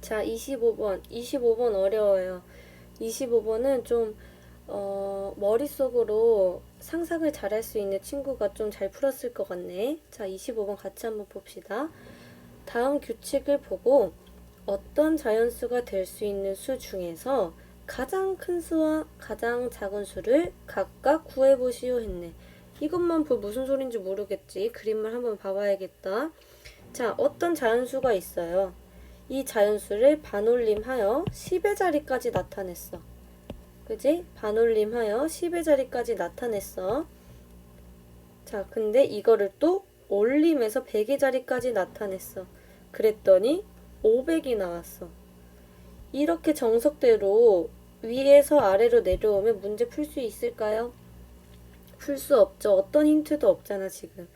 자, 25번. 25번 어려워요. 25번은 좀, 어, 머릿속으로 상상을 잘할 수 있는 친구가 좀 잘 풀었을 것 같네. 자, 25번 같이 한번 봅시다. 다음 규칙을 보고 어떤 자연수가 될 수 있는 수 중에서 가장 큰 수와 가장 작은 수를 각각 구해보시오 했네. 이것만 보 무슨 소린지 모르겠지. 그림을 한번 봐봐야겠다. 자, 어떤 자연수가 있어요. 이 자연수를 반올림하여 10의 자리까지 나타냈어. 그지? 반올림하여 10의 자리까지 나타냈어. 자, 근데 이거를 또 올림해서 100의 자리까지 나타냈어. 그랬더니 500이 나왔어. 이렇게 정석대로 위에서 아래로 내려오면 문제 풀 수 있을까요? 풀 수 없죠. 어떤 힌트도 없잖아, 지금.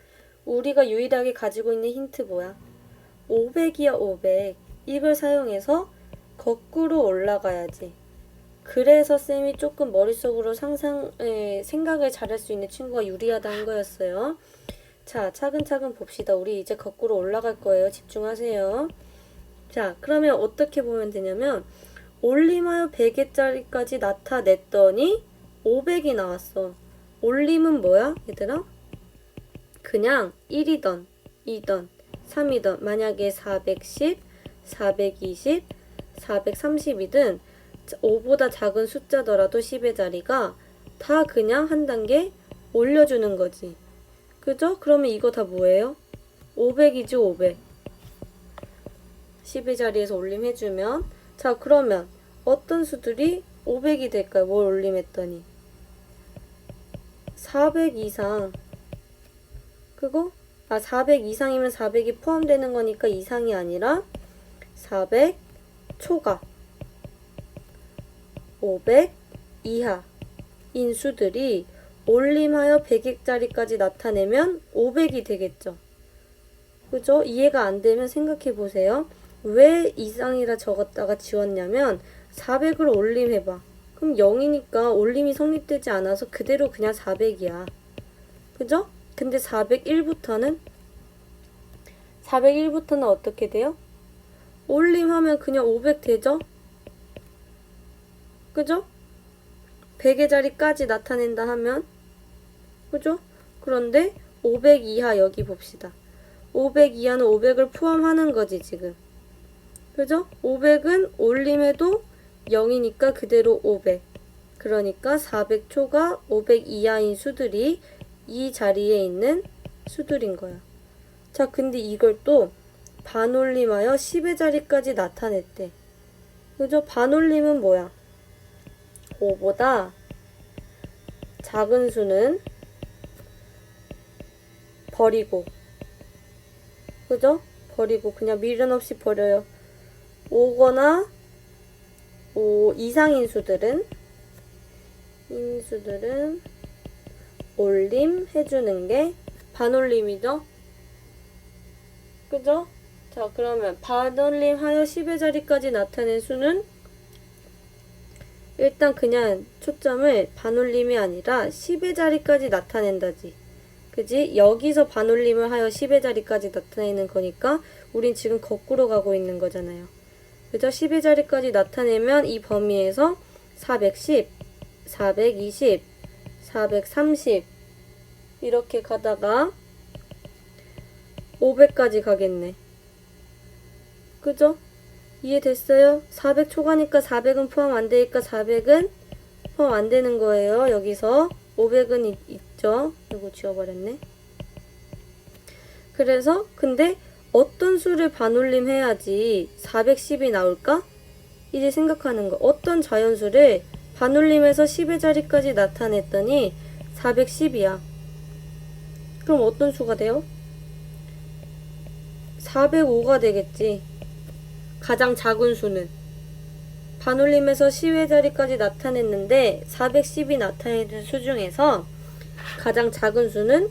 우리가 유일하게 가지고 있는 힌트 뭐야? 500이야, 500. 이걸 사용해서 거꾸로 올라가야지. 그래서 쌤이 조금 머릿속으로 상상, 에, 생각을 잘할 수 있는 친구가 유리하다는 거였어요. 자, 차근차근 봅시다. 우리 이제 거꾸로 올라갈 거예요. 집중하세요. 자, 그러면 어떻게 보면 되냐면, 올림하여 100개짜리까지 나타냈더니 500이 나왔어. 올림은 뭐야, 얘들아? 그냥 1이던, 2던, 3이던, 만약에 410, 420, 430이든 5보다 작은 숫자더라도 10의 자리가 다 그냥 한 단계 올려주는 거지. 그죠? 그러면 이거 다 뭐예요? 500이지 500. 10의 자리에서 올림해주면 자 그러면 어떤 수들이 500이 될까요? 뭘 올림했더니 400 이상 그거? 아400 이상이면 400이 포함되는 거니까 이상이 아니라 400 초과 500 이하 인수들이 올림하여 100액짜리까지 나타내면 500이 되겠죠. 그죠? 이해가 안 되면 생각해 보세요. 왜 이상이라 적었다가 지웠냐면 400을 올림해봐. 그럼 0이니까 올림이 성립되지 않아서 그대로 그냥 400이야. 그죠? 근데 401부터는 401부터는 어떻게 돼요? 올림하면 그냥 500 되죠? 그죠? 100의 자리까지 나타낸다 하면 그죠? 그런데 500 이하 여기 봅시다. 500 이하는 500을 포함하는 거지 지금. 그죠? 500은 올림해도 0이니까 그대로 500. 그러니까 400초가 500 이하인 수들이 이 자리에 있는 수들인 거야. 자, 근데 이걸 또 반올림하여 10의 자리까지 나타냈대. 그죠? 반올림은 뭐야? 5보다 작은 수는 버리고 그죠? 버리고 그냥 미련 없이 버려요. 5거나 5 이상인 수들은 인수들은 올림 해주는 게 반올림이죠. 그죠? 자 그러면 반올림 하여 10의 자리까지 나타낸 수는 일단 그냥 초점을 반올림이 아니라 10의 자리까지 나타낸다지. 그지? 여기서 반올림을 하여 10의 자리까지 나타내는 거니까 우린 지금 거꾸로 가고 있는 거잖아요. 그죠? 10의 자리까지 나타내면 이 범위에서 410, 420, 430 이렇게 가다가 500까지 가겠네. 그죠? 이해됐어요? 400 초과니까 400은 포함 안 되니까 400은 포함 안 되는 거예요. 여기서 500은 있, 있죠. 이거 지워버렸네. 그래서 근데 어떤 수를 반올림 해야지 410이 나올까? 이제 생각하는 거. 어떤 자연수를 반올림해서 10의 자리까지 나타냈더니 410이야. 그럼 어떤 수가 돼요? 405가 되겠지. 가장 작은 수는. 반올림에서 10의 자리까지 나타냈는데 410이 나타내는 수 중에서 가장 작은 수는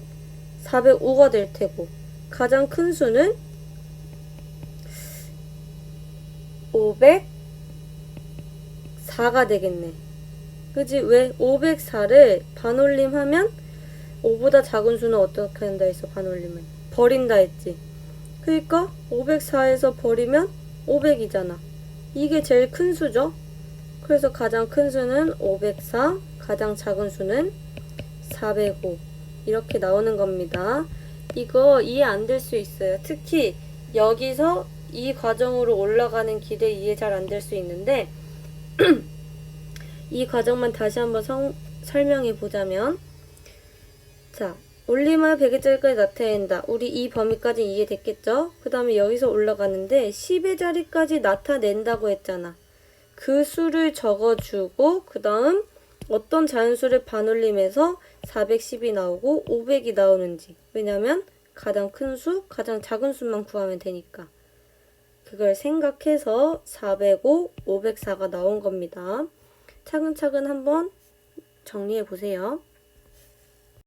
405가 될 테고 가장 큰 수는 504가 되겠네. 그지? 왜 504를 반올림하면 5보다 작은 수는 어떻게 한다 했어? 반올림을 버린다 했지. 그러니까 504에서 버리면 500이잖아. 이게 제일 큰 수죠. 그래서 가장 큰 수는 504, 가장 작은 수는 405 이렇게 나오는 겁니다. 이거 이해 안 될 수 있어요. 특히 여기서 이 과정으로 올라가는 길에 이해 잘 안 될 수 있는데 이 과정만 다시 한번 성- 설명해 보자면 자 올림을 100일자리까지 나타낸다. 우리 이 범위까지 이해됐겠죠? 그 다음에 여기서 올라가는데 10의 자리까지 나타낸다고 했잖아. 그 수를 적어주고 그 다음 어떤 자연수를 반올림해서 410이 나오고 500이 나오는지 왜냐면 가장 큰 수, 가장 작은 수만 구하면 되니까 그걸 생각해서 405, 504가 나온 겁니다. 차근차근 한번 정리해 보세요.